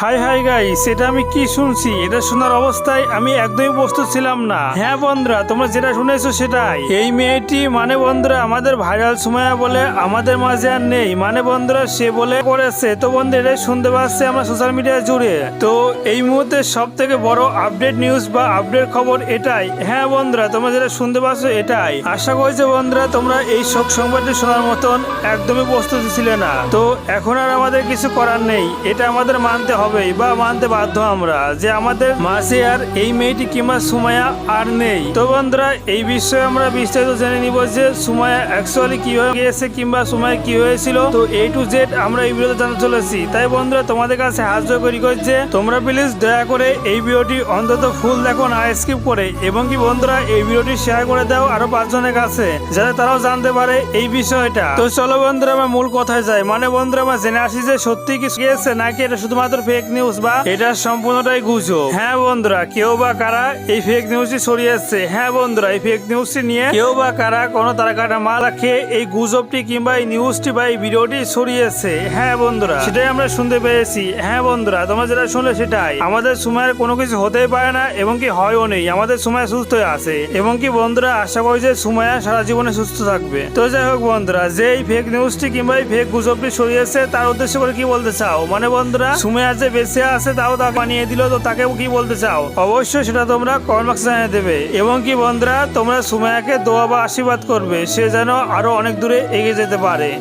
High high গাই সেটা আমি কি শুনছি? এটা শোনার অবস্থায় আমি একদমই প্রস্তুত ছিলাম না। হ্যাঁ বন্ধুরা, তোমরা যেটা শুনেছো সেটাই। এই মেয়েটি মানে বন্ধুরা আমাদের ভাইরাল সুমায়া বলে আমাদের মাঝে আর নেই। মানে বন্ধুরা সে বলে করেছে। তো বন্ধু এটাই শুনতে পাচ্ছে আমরা সোশ্যাল মিডিয়া জুড়ে। তো এই মুহূর্তে সব থেকে বড় আপডেট নিউজ বা আপডেট খবর এটাই। হ্যাঁ বন্ধুরা, তোমরা যেটা শুনতে পাচ্ছ এটাই। আশা করছি বন্ধুরা, তোমরা এই শোক সংবাদটি শোনার মতন একদমই প্রস্তুত ছিলে না। তো এখন আর আমাদের কিছু করার নেই। এটা আমাদের মানতে হবেই বা মানতে বাধ্য আমরা যে আমাদের মাঝে আর এই মেয়েটি কিংবা সুমায়া আর নেই। তো বন্ধুরা, এই বিষয়ে আমরা বিস্তারিত জেনে নিব যে সুমায়া অ্যাকচুয়ালি কীভাবে গিয়েছে কিংবা সুমায়া কি হয়েছিল। তো এ টু জেড আমরা এই ভিডিওতে জানতে চলেছি। তাই বন্ধুরা, তোমাদের কাছে হাত করি যে তোমরা প্লিজ দয়া করে এই ভিডিওটি অন্তত ফুল দেখো, না স্কিপ করে। এবং কি বন্ধুরা, এই ভিডিওটি শেয়ার করে দাও আরও পাঁচজনের কাছে, যাতে তারাও জানতে পারে এই বিষয়টা। তো চলো বন্ধুরা, আমরা মূল কথায় যাই। মানে বন্ধুরা, আমরা জেনে আসি যে সত্যি কি গিয়েছে, নাকি এটা শুধুমাত্র ফেক নিউজ বা এটা সম্পূর্ণটাই গুজব। হ্যাঁ বন্ধুরা কেউ বা কারা এই ফেক নিউজটি ছড়িয়েছে হ্যাঁ বন্ধুরা এই ফেক নিউজটি নিয়ে কেউ বা কারা কোনো তারা কাটা মাল খেয়ে এই গুজবটি কিংবা এই নিউজটি বা এই ভিডিওটি ছড়িয়েছে হ্যাঁ বন্ধুরা সেটাই আমরা শুনতে পেয়েছি। হ্যাঁ বন্ধুরা তোমরা যেটা শুনলে সেটাই। আমাদের সময়ের কোনো কিছু হতেই পারে না এবং কি হয়ও নেই। আমাদের সময় সুস্থ আছে এবং কি বন্ধুরা আশা করি যে সুমায়া সারা জীবনে সুস্থ থাকবে। তো যাই হোক বন্ধুরা যে এই ফেক নিউজটি কিংবা এই ফেক গুজবটি ছড়িয়েছে তার উদ্দেশ্য করে কি বলতে চাও? মানে বন্ধুরা সুমায়া যে বেঁচে আছে, তাও তা বানিয়ে দিল। তো তাকে কি বলতে চাও? অবশ্যই সেটা তোমরা বক্সে জানিয়ে দেবে। এবং কি বন্ধুরা, তোমরা সুমায়াকে দোয়া বা আশীর্বাদ করবে, সে যেন আরও অনেক দূরে এগিয়ে যেতে পারে।